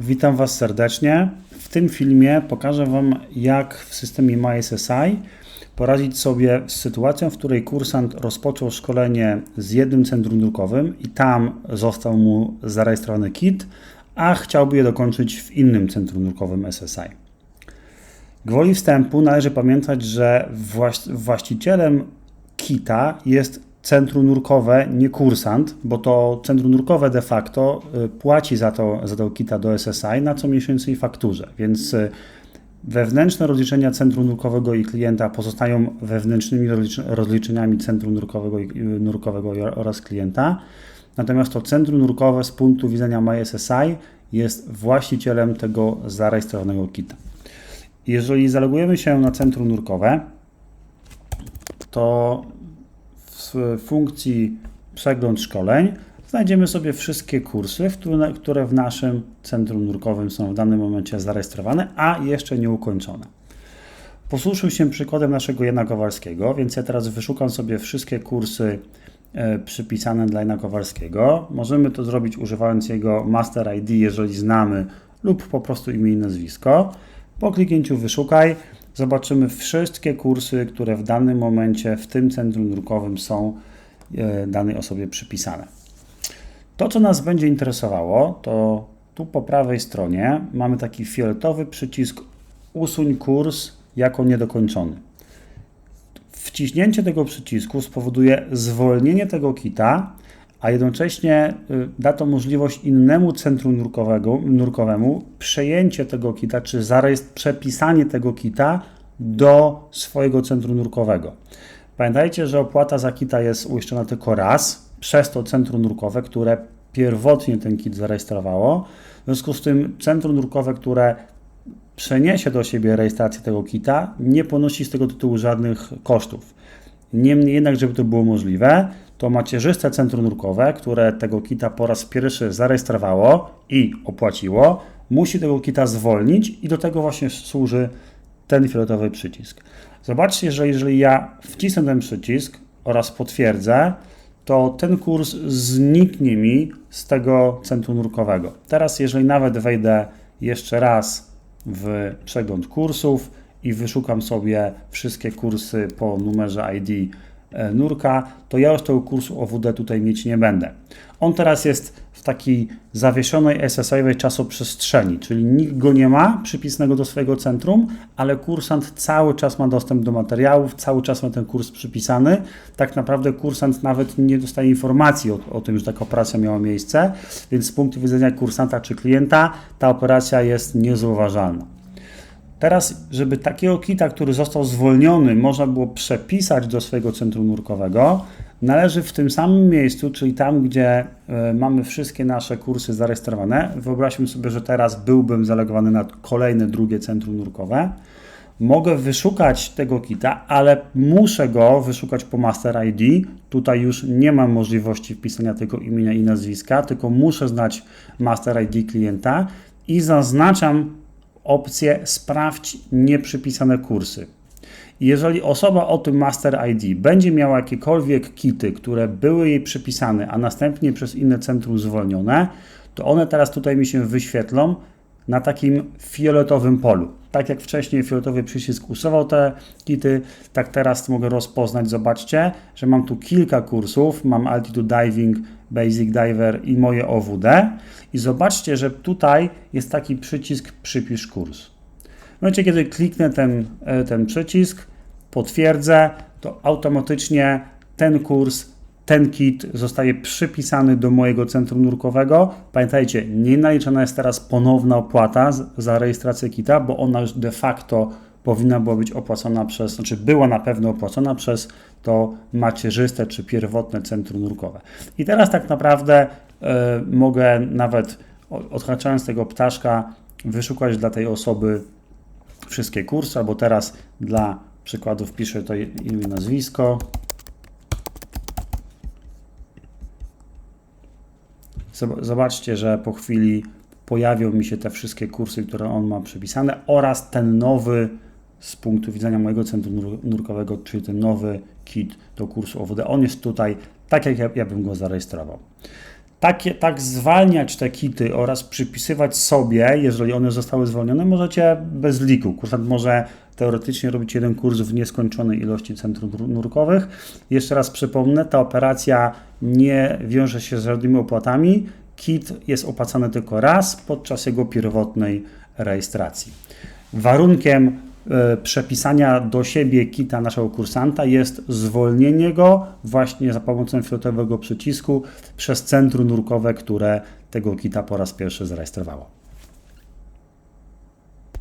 Witam Was serdecznie. W tym filmie pokażę Wam, jak w systemie MySSI poradzić sobie z sytuacją, w której kursant rozpoczął szkolenie z jednym centrum drukowym i tam został mu zarejestrowany kit, a chciałby je dokończyć w innym centrum drukowym SSI. Gwoli wstępu należy pamiętać, że właścicielem kita jest centrum nurkowe, nie kursant, bo to centrum nurkowe de facto y, płaci za to, za to kita do SSI na co miesięcznej fakturze, więc y, wewnętrzne rozliczenia centrum nurkowego i klienta pozostają wewnętrznymi rozliczeniami centrum nurkowego, y, nurkowego oraz klienta, natomiast to centrum nurkowe z punktu widzenia MySSI jest właścicielem tego zarejestrowanego kita. Jeżeli zalogujemy się na centrum nurkowe, to w funkcji przegląd szkoleń znajdziemy sobie wszystkie kursy, które w naszym centrum nurkowym są w danym momencie zarejestrowane, a jeszcze nie ukończone. Posłużył się przykładem naszego Jana Kowalskiego, więc ja teraz wyszukam sobie wszystkie kursy e, przypisane dla Jana Kowalskiego. Możemy to zrobić używając jego Master ID, jeżeli znamy, lub po prostu imię i nazwisko. Po kliknięciu wyszukaj zobaczymy wszystkie kursy, które w danym momencie w tym centrum drukowym są e, danej osobie przypisane. To, co nas będzie interesowało, to tu po prawej stronie mamy taki fioletowy przycisk usuń kurs jako niedokończony. Wciśnięcie tego przycisku spowoduje zwolnienie tego kita, a jednocześnie y, da to możliwość innemu centrum nurkowego, nurkowemu przejęcie tego kita, czy zarejestr, przepisanie tego kita do swojego centrum nurkowego. Pamiętajcie, że opłata za kita jest uiszczona tylko raz przez to centrum nurkowe, które pierwotnie ten kit zarejestrowało. W związku z tym centrum nurkowe, które przeniesie do siebie rejestrację tego kita, nie ponosi z tego tytułu żadnych kosztów. Niemniej jednak, żeby to było możliwe, to macierzyste centrum nurkowe, które tego kita po raz pierwszy zarejestrowało i opłaciło, musi tego kita zwolnić i do tego właśnie służy ten fioletowy przycisk. Zobaczcie, że jeżeli ja wcisnę ten przycisk oraz potwierdzę, to ten kurs zniknie mi z tego centrum nurkowego. Teraz, jeżeli nawet wejdę jeszcze raz w przegląd kursów i wyszukam sobie wszystkie kursy po numerze ID nurka, to ja już tego kursu OWD tutaj mieć nie będę. On teraz jest w takiej zawieszonej SSI-owej czasoprzestrzeni, czyli nikt go nie ma przypisanego do swojego centrum, ale kursant cały czas ma dostęp do materiałów, cały czas ma ten kurs przypisany. Tak naprawdę kursant nawet nie dostaje informacji o, o tym, że taka operacja miała miejsce, więc z punktu widzenia kursanta czy klienta ta operacja jest niezauważalna. Teraz, żeby takiego kita, który został zwolniony, można było przepisać do swojego centrum nurkowego, należy w tym samym miejscu, czyli tam, gdzie e, mamy wszystkie nasze kursy zarejestrowane. Wyobraźmy sobie, że teraz byłbym zalegowany na kolejne drugie centrum nurkowe. Mogę wyszukać tego kita, ale muszę go wyszukać po Master ID. Tutaj już nie mam możliwości wpisania tego imienia i nazwiska, tylko muszę znać Master ID klienta i zaznaczam opcję sprawdź nieprzypisane kursy. Jeżeli osoba o tym Master ID będzie miała jakiekolwiek kity, które były jej przypisane, a następnie przez inne centrum zwolnione, to one teraz tutaj mi się wyświetlą na takim fioletowym polu. Tak jak wcześniej fioletowy przycisk usuwał te kity, tak teraz mogę rozpoznać. Zobaczcie, że mam tu kilka kursów. Mam Altitude Diving, Basic Diver i moje OWD. I zobaczcie, że tutaj jest taki przycisk przypisz kurs. W momencie, kiedy kliknę ten, e, ten przycisk, potwierdzę, to automatycznie ten kurs ten kit zostaje przypisany do mojego centrum nurkowego. Pamiętajcie, nie naliczana jest teraz ponowna opłata za rejestrację kita, bo ona już de facto powinna była być opłacona przez, znaczy była na pewno opłacona przez to macierzyste czy pierwotne centrum nurkowe. I teraz tak naprawdę y, mogę nawet odhaczając tego ptaszka wyszukać dla tej osoby wszystkie kursy, albo teraz dla przykładu wpiszę to imię, nazwisko. Zobaczcie, że po chwili pojawią mi się te wszystkie kursy, które on ma przypisane oraz ten nowy z punktu widzenia mojego centrum nurkowego, czyli ten nowy kit do kursu OWD. On jest tutaj tak, jak ja, ja bym go zarejestrował. Takie, tak zwalniać te kity oraz przypisywać sobie, jeżeli one zostały zwolnione, możecie bez liku. Kursant może teoretycznie robić jeden kurs w nieskończonej ilości centrum nur- nurkowych. Jeszcze raz przypomnę, ta operacja nie wiąże się z żadnymi opłatami. Kit jest opłacany tylko raz podczas jego pierwotnej rejestracji. Warunkiem przepisania do siebie kita naszego kursanta jest zwolnienie go właśnie za pomocą fioletowego przycisku przez centrum nurkowe, które tego kita po raz pierwszy zarejestrowało.